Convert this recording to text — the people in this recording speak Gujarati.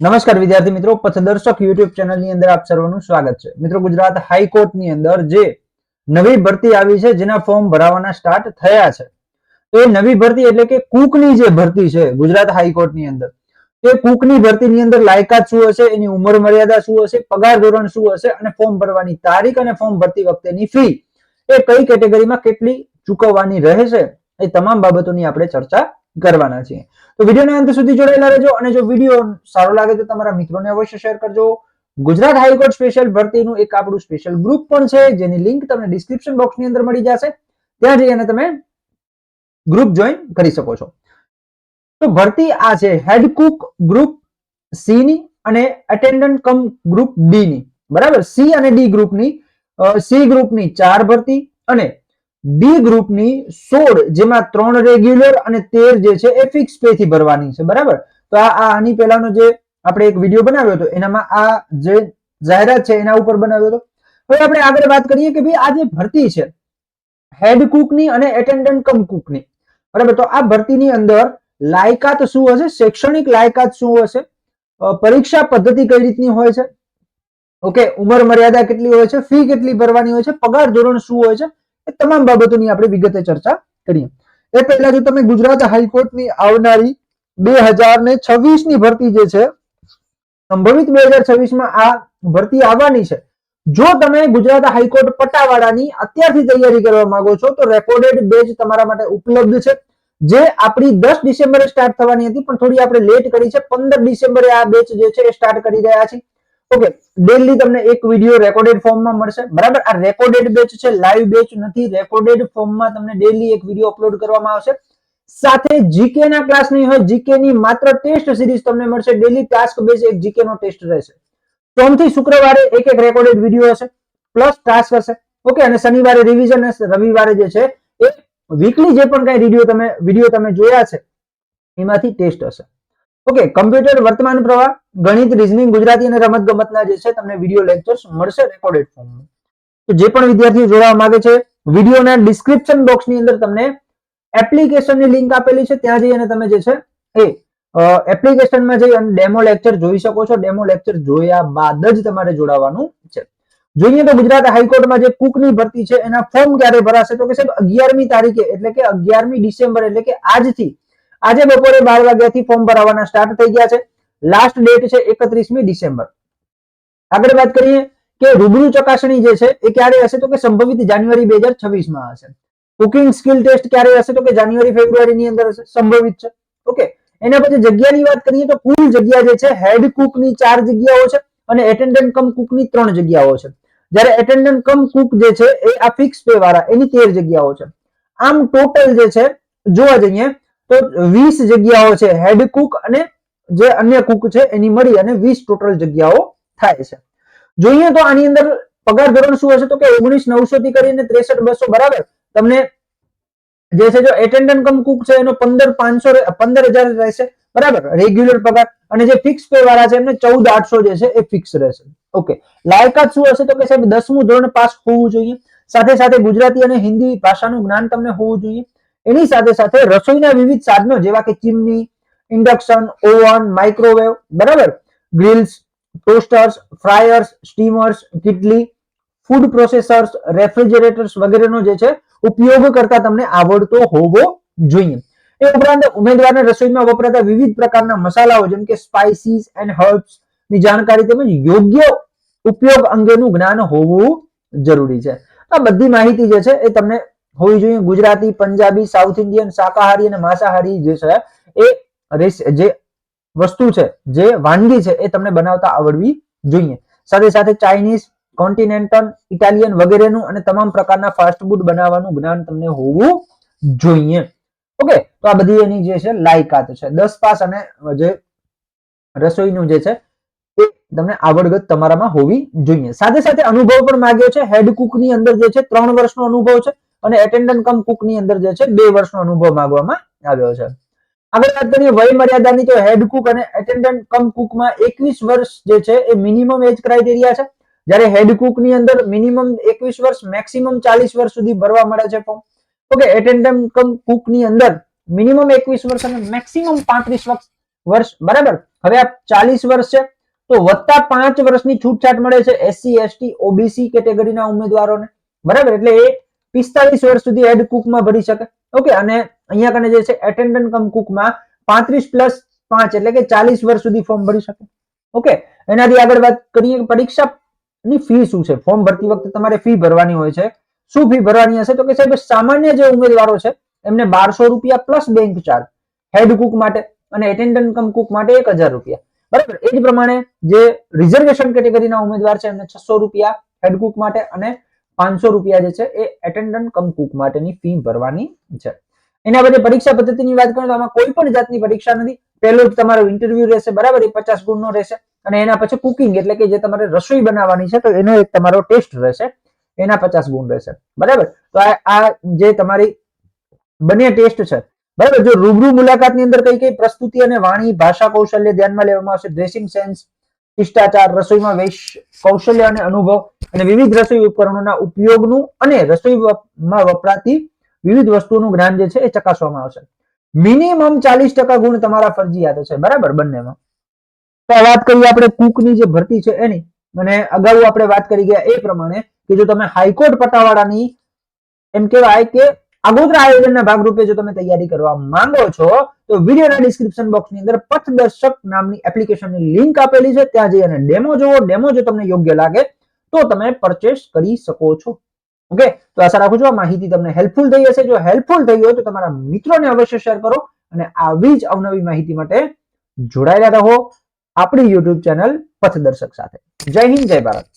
નમસ્કાર વિદ્યાર્થી મિત્રો પથદર્શક યુટ્યુબ ચેનલની અંદર આપ સર્વનું સ્વાગત છે. મિત્રો, ગુજરાત હાઈકોર્ટની અંદર જે નવી ભરતી આવી છે, જેના ફોર્મ ભરાવાના સ્ટાર્ટ થયા છે. તો એ નવી ભરતી એટલે કે કુકની જે ભરતી છે ગુજરાત હાઈકોર્ટની અંદર, તે કુકની ભરતીની અંદર લાયકાત શું હશે, એની ઉંમર મર્યાદા શું હશે, પગાર ધોરણ શું હશે, અને ફોર્મ ભરવાની તારીખ અને ફોર્મ ભરતી વખતેની ફી, એ કઈ કેટેગરીમાં કેટલી ચૂકવવાની રહેશે, એ તમામ બાબતોની આપણે ચર્ચા કરવાના છે. તો વિડીયોના અંત સુધી જોડાયેલા રહેજો અને જો વીડિયો સારો લાગે તો તમારા મિત્રોને અવશ્ય શેર કરજો. ગુજરાત હાઈકોર્ટ સ્પેશિયલ ભરતીનું એક આપણું સ્પેશિયલ ગ્રુપ પણ છે, જેની લિંક તમને ડિસ્ક્રિપ્શન બોક્સની અંદર મળી જશે. ત્યાં જઈ અને તમે ગ્રુપ જોઈન કરી શકો છો. તો ભરતી આ છે હેડ કુક ગ્રુપ સી ની અને એટેન્ડન્ટ કમ ગ્રુપ ડી ની બરાબર? સી અને ડી ગ્રુપની સી ગ્રુપની ચાર ભરતી અને ડી ગ્રુપની સોળ, જેમાં ત્રણ રેગ્યુલર અને તેર જે છે એ ફિક્સ પે થી ભરવાની છે, બરાબર? તો આ આની પહેલાનો જે આપણે એક વીડિયો બનાવ્યો હતો, એનામાં આ જે જાહેરાત છે એના ઉપર બનાવ્યો હતો. હવે આપણે આગળ વાત કરીએ કે ભાઈ આ જે ભરતી છે હેડ કુકની અને એટેન્ડન્ટ કમ કુકની બરાબર? તો આ ભરતીની અંદર લાયકાત શું હશે? શૈક્ષણિક લાયકાત શું હશે? પરીક્ષા પદ્ધતિ કઈ રીતની હોય છે? ઓકે, ઉંમર મર્યાદા કેટલી હોય છે? ફી કેટલી ભરવાની હોય છે? પગાર ધોરણ શું હોય છે? એ તમામ બાબતોની આપણે વિગતે ચર્ચા કરીએ. એ પહેલા જો તમે ગુજરાત હાઈકોર્ટની આવનારી બે હજાર ને છવ્વીસની ભરતી જે છે, સંભવિત બે હજાર છવ્વીસમાં આ ભરતી આવવાની છે. જો તમે ગુજરાત હાઈકોર્ટ પટ્ટાવાળાની અત્યારથી તૈયારી કરવા માંગો છો, તો રેકોર્ડેડ બેચ તમારા માટે ઉપલબ્ધ છે. જે આપણી દસ ડિસેમ્બરે સ્ટાર્ટ થવાની હતી, પણ થોડી આપણે લેટ કરી છે. પંદર ડિસેમ્બરે આ બેચ જે છે એ સ્ટાર્ટ કરી રહ્યા છે ઓકે ડેલી તમને એક વીડિયો રેકોર્ડેડ ફોર્મમાં મળશે. બરાબર? આ રેકોર્ડેડ બેચ છે લાઈવ બેચ નથી. રેકોર્ડેડ ફોર્મમાં તમને ડેલી એક વીડિયો અપલોડ કરવામાં આવશે. સાથે જીકે ના ક્લાસ નહીં હોય જીકે ની માત્ર ટેસ્ટ સિરીઝ તમને મળશે. ડેલી ટાસ્ક બેઝ એક જીકે નો ટેસ્ટ રહેશે. સોમથી શુક્રવારે એક એક રેકોર્ડેડ વીડિયો હશે પ્લસ ટાસ્ક હશે. ઓકે, અને શનિવારે રિવિઝન હશે. રવિવારે જે છે, એ વીકલી જે પણ કઈ વીડિયો તમે વીડિયો તમે જોયા છે, એમાંથી ટેસ્ટ હશે. ઓકે, કમ્પ્યુટર વર્તમાન પ્રવાહ, ગણિત રીઝનિંગ ગુજરાતી અને રમત ગમતના જે છે, તમને વીડિયો લેક્ચર્સ મળશે રેકોર્ડેડ ફોર્મમાં તો જે પણ વિદ્યાર્થીઓ જોડાવા માંગે છે, વિડીયોના ડિસ્ક્રિપ્શન બોક્સની અંદર તમને એપ્લિકેશનની લિંક આપેલી છે, ત્યાં જઈ તમે જે છે, એ એપ્લિકેશનમાં જઈ અને ડેમો લેક્ચર જોઈ શકો છો. ડેમો લેક્ચર જોયા બાદ જ તમારે જોડાવાનું છે. જોઈએ તો ગુજરાત હાઈકોર્ટમાં જે કુકની ભરતી છે, એના ફોર્મ ક્યારે ભરાશે? તો કે સાહેબ, અગિયારમી તારીખે, એટલે કે અગિયારમી ડિસેમ્બર, એટલે કે આજથી આજે બપોરે બાર વાગ્યાથી ફોર્મ ભરાવાના સ્ટાર્ટ થઈ ગયા છે. લાસ્ટ ડેટ છે એકત્રીસમી ડિસેમ્બર. આગળ વાત કરીએ કે રૂબરૂ ચકાસણી જે છે, એ ક્યારે હશે તો કે સંભવિત જાન્યુઆરી બે હજાર છવ્વીસમાં હશે. કુકિંગ સ્કિલ ટેસ્ટ ક્યારે હશે તો કે જાન્યુઆરી ફેબ્રુઆરી ની અંદર હશે? સંભવિત છે. ઓકે એના પછી જગ્યાની વાત કરીએ તો કુલ જગ્યા જે છે હેડ કુકની ચાર જગ્યાઓ છે અને એટેન્ડન્ટ કમ કુકની ત્રણ જગ્યાઓ છે. જ્યારે એટેન્ડન્ટ કમ કુક જે છે, એ આ ફિક્સ પે વાળા, એની તેર જગ્યાઓ છે. આમ ટોટલ જે છે, જોવા જઈએ તો વીસ જગ્યાઓ છે હેડ કુક અને જે અન્ય કુક છે, એની મળી અને વીસ ટોટલ જગ્યાઓ થાય છે. જોઈએ તો આની અંદર પગાર ધોરણ શું હશે? તો કે ઓગણીસ, નવસો થી કરીને ત્રેસઠ, બસો બરાબર. તમને જે છે જો એટેન્ડન્ટ કમ કુક છે, એનો પંદર, પાંચસો, પંદર હજાર રહેશે. બરાબર? રેગ્યુલર પગાર. અને જે ફિક્સ પે વાળા છે, એમને ચૌદ, આઠસો જે છે, એ ફિક્સ રહેશે. ઓકે લાયકાત શું હશે? તો કે સાહેબ દસમું ધોરણ પાસ હોવું જોઈએ. સાથે સાથે ગુજરાતી અને હિન્દી ભાષાનું જ્ઞાન તમને હોવું જોઈએ. એની સાથે સાથે રસોઈના વિવિધ સાધનો જેવા કે ચીમની, ઇન્ડક્શન, ઓવન, માઇક્રોવેવ, બરાબર? ગ્રીલ્સ, ટોસ્ટર્સ, ફ્રાયર્સ, સ્ટીમર્સ, કિટલી, ફૂડ પ્રોસેસર્સ, રેફ્રિજરેટર્સ વગેરેનો જે છે ઉપયોગ કરતા તમને આવડતો હોવો જોઈએ. એ ઉપરાંત ઉમેદવારને રસોઈમાં વપરાતા વિવિધ પ્રકારના મસાલાઓ જેમ કે સ્પાઇસીસ એન્ડ હર્બ્સની જાણકારી તેમજ યોગ્ય ઉપયોગ અંગેનું જ્ઞાન હોવું જરૂરી છે. આ બધી માહિતી જે છે એ તમને હોવી જોઈએ. ગુજરાતી, પંજાબી, સાઉથ ઇન્ડિયન, શાકાહારી અને માંસાહારી જે છે, એ જે વસ્તુ છે, જે વાનગી છે, એ તમને બનાવતા આવડવી જોઈએ. સાથે સાથે ચાઇનીઝ, કોન્ટિનેન્ટલ, ઇટાલિયન વગેરેનું અને તમામ પ્રકારના ફાસ્ટ ફૂડ બનાવવાનું જ્ઞાન તમને હોવું જોઈએ. ઓકે, તો આ બધી એની જે છે, લાયકાત છે. દસ પાસ અને જે રસોઈનું જે છે, એ તમને આવડગત તમારામાં હોવી જોઈએ. સાથે સાથે અનુભવ પણ માંગ્યો છે. હેડ કુકની અંદર જે છે, ત્રણ વર્ષનો અનુભવ છે. અને એટેન્ડન્ટ કમ કુકની અંદર જે છે બે વર્ષનો અનુભવ માંગવામાં આવ્યો છે. આગળ વાત કરીએ વય મર્યાદાની તો હેડ કુક અને એટેન્ડન્ટ કમ કુકમાં એકવીસ વર્ષ જે છે એ મિનિમમ એજ ક્રાઇટેરિયા છે. જ્યારે હેડ કુકની અંદર મિનિમમ એકવીસ વર્ષ મેક્સિમમ ચાલીસ વર્ષ સુધી ભરવા મળે છે ફોર્મ ઓકે એટેન્ડન્ટ કમ કુકની અંદર મિનિમમ એકવીસ વર્ષ અને મેક્સિમમ પાંત્રીસ વર્ષ, બરાબર? હવે આ ચાલીસ વર્ષ છે, તો વત્તા પાંચ વર્ષની છૂટછાટ મળે છે એસસી, એસટી, ઓબીસી કેટેગરીના ઉમેદવારોને. બરાબર? એટલે એ પિસ્તાલીસ વર્ષ સુધી હેડ કુકમાં ભરી શકે. ઓકે અને અહીંયા કને જે છે એટેન્ડન્ટ કમ કુકમાં પાંત્રીસ પ્લસ પાંચ, એટલે કે ચાલીસ વર્ષ સુધી ફોર્મ ભરી શકે. ઓકે એનાથી આગળ વાત કરીએ કે પરીક્ષાની ફી શું છે? ફોર્મ ભરતી વખતે તમારે ફી ભરવાની હોય છે. શું ફી ભરવાની હશે? તો કે સાહેબ, સામાન્ય જે ઉમેદવારો છે, એમને બારસો રૂપિયા plus bank charge head cook માટે અને એટેન્ડન્ટ કમ કુક માટે એક હજાર રૂપિયા. બરાબર? એ જ પ્રમાણે જે રિઝર્વેશન કેટેગરીના ઉમેદવાર છે, એમને છસો રૂપિયા હેડ કુક માટે અને પાંચસો રૂપિયા જે છે એ એટેન્ડન્ટ કમ કુક માટેની ફી ભરવાની છે. એના પછી પરીક્ષા પદ્ધતિની વાત કરીએ તો આમાં કોઈ પણ જાતની પરીક્ષા નથી. પહેલો તમારો ઇન્ટરવ્યુ રહેશે, બરાબર? એ પચાસ ગુણનો રહેશે. અને એના પછી કુકિંગ એટલે કે જે તમારે રસોઈ બનાવવાની છે, તો એનો એક તમારો ટેસ્ટ રહેશે. એના પચાસ ગુણ રહેશે. બરાબર? તો આ જે તમારી બંને ટેસ્ટ છે. બરાબર? જો રૂબરૂ મુલાકાતની અંદર કઈ કઈ પ્રસ્તુતિ અને વાણી, ભાષા કૌશલ્ય ધ્યાનમાં લેવામાં આવશે ડ્રેસિંગ સેન્સ શિષ્ટાચાર, રસોઈમાં વૈશ, કૌશલ્ય અને અનુભવ અને વિવિધ રસોઈ ઉપકરણોના ઉપયોગનું અને રસોઈમાં વપરાતી વિવિધ વસ્તુઓનું જ્ઞાન જે છે એ ચકાસવામાં આવશે. મિનિમમ ચાલીસ ટકા ગુણ તમારા ફરજિયાત છે, બરાબર બંનેમાં. તો વાત કરીએ આપણે કુકની જે ભરતી છે એની. અને અગાઉ આપણે વાત કરી ગયા એ પ્રમાણે કે જો તમે હાઈકોર્ટ પટાવાળાની, એમ કહેવાય કે આગોતરા આયોજનના ભાગરૂપે જો તમે તૈયારી કરવા માંગો છો તો વિડીયોના ડિસ્ક્રિપ્શન બોક્સની અંદર પથદર્શક નામની એપ્લિકેશનની લિંક આપેલી છે. ત્યાં જઈ અને ડેમો જોવો ડેમો જો તમને યોગ્ય લાગે તો તમે પરચેસ કરી શકો છો. ઓકે તો આશા રાખું છું આ માહિતી તમને હેલ્પફુલ થઈ હશે. જો હેલ્પફુલ થઈ હોય તો તમારા મિત્રોને અવશ્ય શેર કરો અને આવી જ અવનવી માહિતી માટે જોડાયેલા રહો આપણી યુટ્યુબ ચેનલ પથદર્શક સાથે. જય હિન્દ, જય ભારત.